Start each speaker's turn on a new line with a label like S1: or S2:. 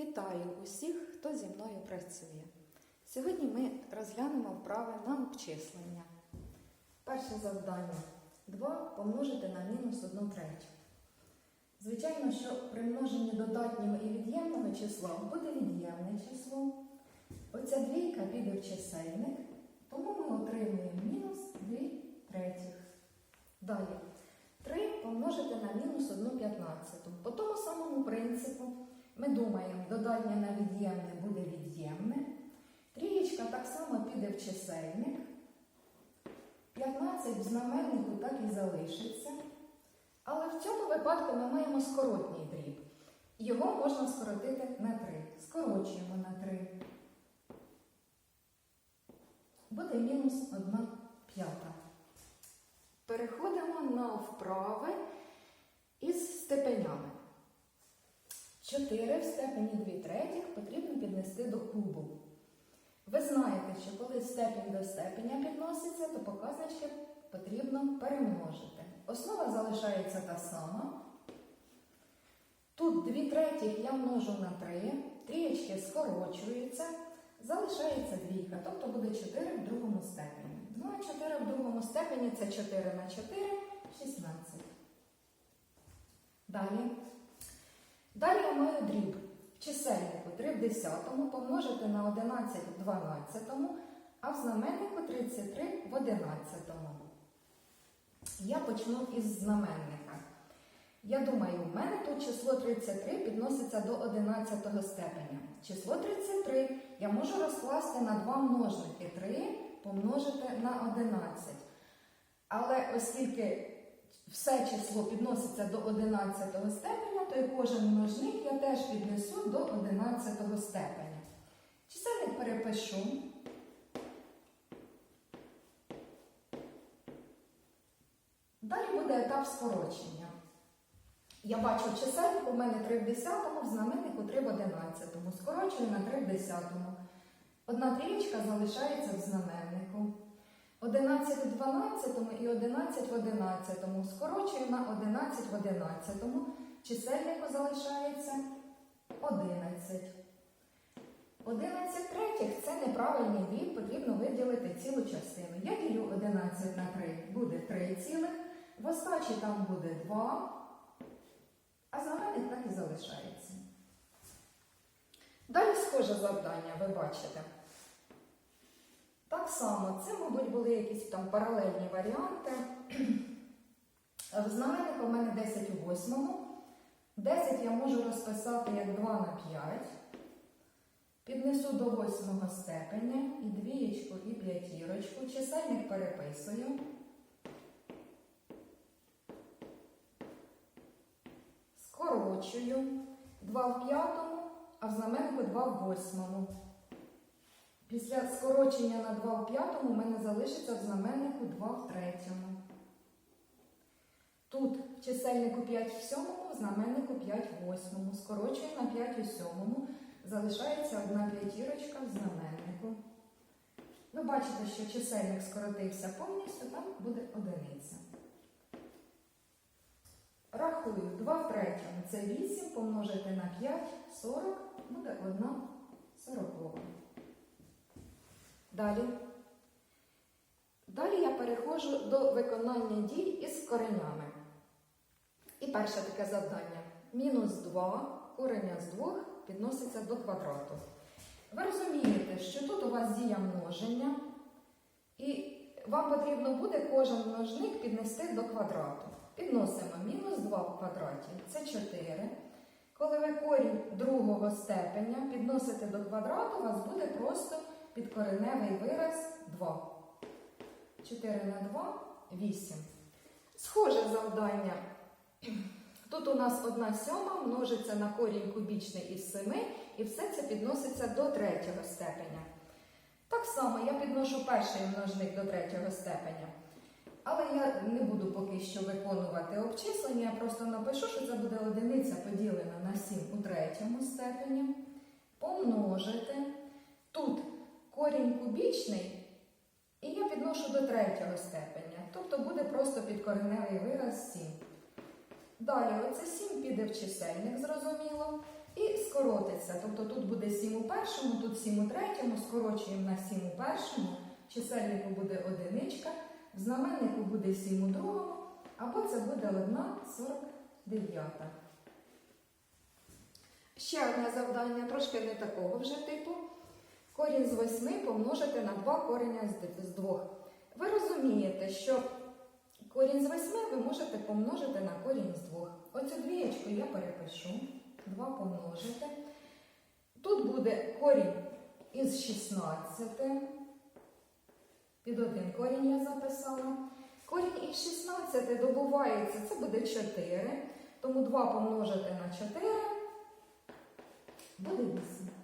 S1: Вітаю усіх, хто зі мною працює. Сьогодні ми розглянемо вправи на обчислення. Перше завдання 2 помножити на мінус 1 третю. Звичайно, що при множенні додатнього і від'ємного числа буде від'ємне число. Оця двійка піде в чисельник, тому ми отримуємо мінус 2 третіх. Далі. 3 помножити на мінус 1 п'ятнадцяту. По тому самому принципу ми думаємо, додатнє на від'ємне буде від'ємне. Трієчка так само піде в чисельник. 15 в знаменнику так і залишиться. Але в цьому випадку ми маємо скоротній дріб. Його можна скоротити на 3. Скорочуємо на 3. Буде мінус 1 п'ята. Переходимо на вправи із степенями. 4 в степені 2 третіх потрібно піднести до кубу. Ви знаєте, що коли степінь до степеня підноситься, то показнички потрібно перемножити. Основа залишається та сама. Тут 2 третіх я множу на 3, трієчки скорочуються, залишається двійка, тобто буде 4 в другому степені. 2 4 в другому степені це 4 на 4, 16. Далі. Далі я маю дріб. Чисельнику 3 в 10 помножити на 11 в 12, а в знаменнику 33 в 11. Я почну із знаменника. Я думаю, в мене тут число 33 підноситься до 11 степеня. Число 33 я можу розкласти на два множники 3 помножити на 11. Але оскільки все число підноситься до 11 степеня, то і кожен множник я теж піднесу до 11 степеня. Чисельник перепишу. Далі буде етап скорочення. Я бачу чисельник, у мене 3 в 10, в знаменнику 3 в 11. Скорочую на 3 в 10. Одна трієчка залишається в знаменнику. 11 в 12 і 11 в 11. Скорочую на 11 в 11. Чисельнику залишається 11. 11 третіх це неправильний дріб, потрібно виділити цілу частину. Я ділю 11 на 3, буде 3 цілих. В остачі там буде 2, а знаменник так і залишається. Далі схоже завдання, ви бачите. Само, це, мабуть, були якісь там паралельні варіанти. В знаменнику в мене 10 у 8. 10 я можу розписати як 2 на 5. Піднесу до 8 степеня і двієчку, і п'ятірочку. Чисельник переписую. Скорочую. 2 в п'ятому, а в знаменнику 2 в восьмому. Після скорочення на 2 в п'ятому у мене залишиться в знаменнику 2 в третьому. Тут в чисельнику 5 в сьомому, в знаменнику 5 в восьмому. Скорочую на 5 у сьомому. Залишається одна п'ятірочка в знаменнику. Ви бачите, що чисельник скоротився повністю, там буде одиниця. Рахую 2 в третьому. Це 8 помножити на 5, 40, буде 1 сорокова. Далі. Далі я переходжу до виконання дій із коренями. І перше таке завдання. Мінус 2 кореня з 2 підноситься до квадрату. Ви розумієте, що тут у вас дія множення, і вам потрібно буде кожен множник піднести до квадрату. Підносимо мінус 2 в квадраті це 4. Коли ви корінь другого степеня підносите до квадрату, у вас буде просто підкореневий вираз 2. 4 на 2 8. Схоже завдання. Тут у нас 1 сьома множиться на корінь кубічний із 7, і все це підноситься до третього степеня. Так само я підношу перший множник до третього степеня. Але я не буду поки що виконувати обчислення, я просто напишу, що це буде одиниця поділена на 7 у третьому степені. Помножити. Тут корінь кубічний, і я підношу до третього степеня. Тобто буде просто підкореневий вираз 7. Далі, оце 7 піде в чисельник, зрозуміло, і скоротиться. Тобто тут буде 7 у першому, тут 7 у третьому, скорочуємо на 7 у першому, чисельнику буде одиничка, в знаменнику буде 7 у другому, або це буде 1,49. Ще одне завдання, трошки не такого вже типу. Корінь з 8 помножити на 2 кореня з 2. Ви розумієте, що корінь з 8 ви можете помножити на корінь з 2. Оцю двієчку я перепишу. 2 помножити. Тут буде корінь із 16. Під один корінь я записала. Корінь із 16 добувається, це буде 4. Тому 2 помножити на 4 буде 8.